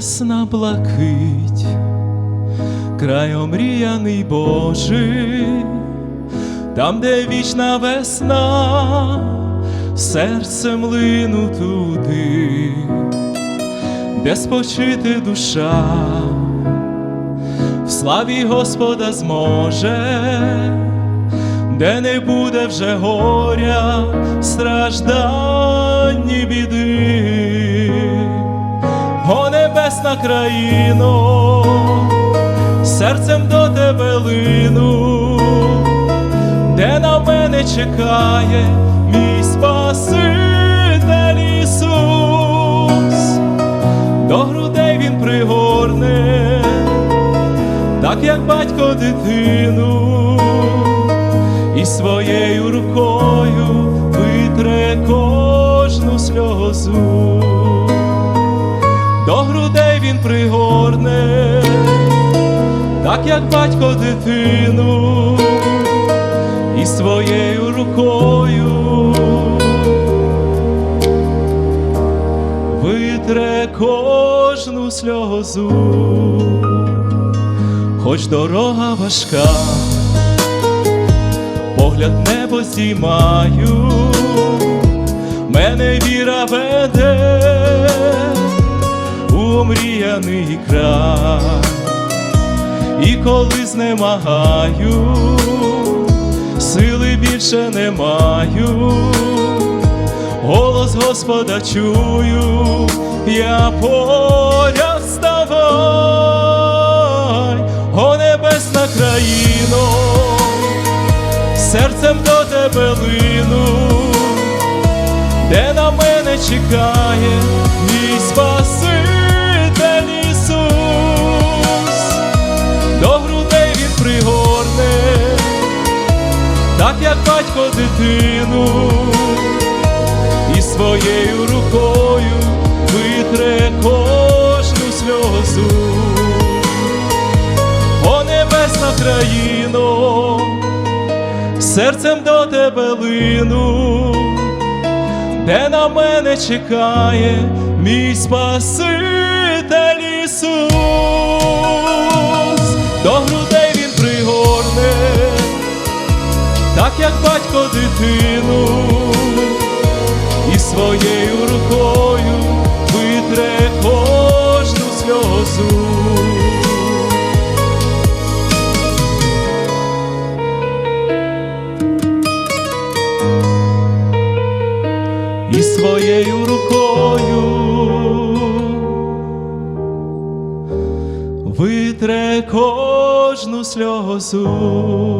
небесна блакить, край омріяний Божий, там, де вічна весна, серцем лину туди, де спочити душа, в славі Господа зможе, де не буде вже горя, страждань небесна країно, серцем до тебе лину, де на мене чекає мій Спаситель Ісус, до грудей він пригорне, так як батько дитину, і своєю рукою витре кожну сльозу пригорне, так як батько дитину, і своєю рукою. Витре кожну сльозу, хоч дорога важка, погляд небо здіймаю, мене віра веде омріяний край, і коли знемагаю, сили більше не маю, голос Господа чую, я поряд ставай, о небесна країно, серцем до тебе лину. Де на мене чекає мій Спаситель як батько дитину, і своєю рукою витре кожну сльозу. О небесна країно, серцем до тебе лину. Де на мене чекає мій Спаситель Ісус, батько дитину, і своєю рукою витре кожну сльозу. і своєю рукою витре кожну сльозу.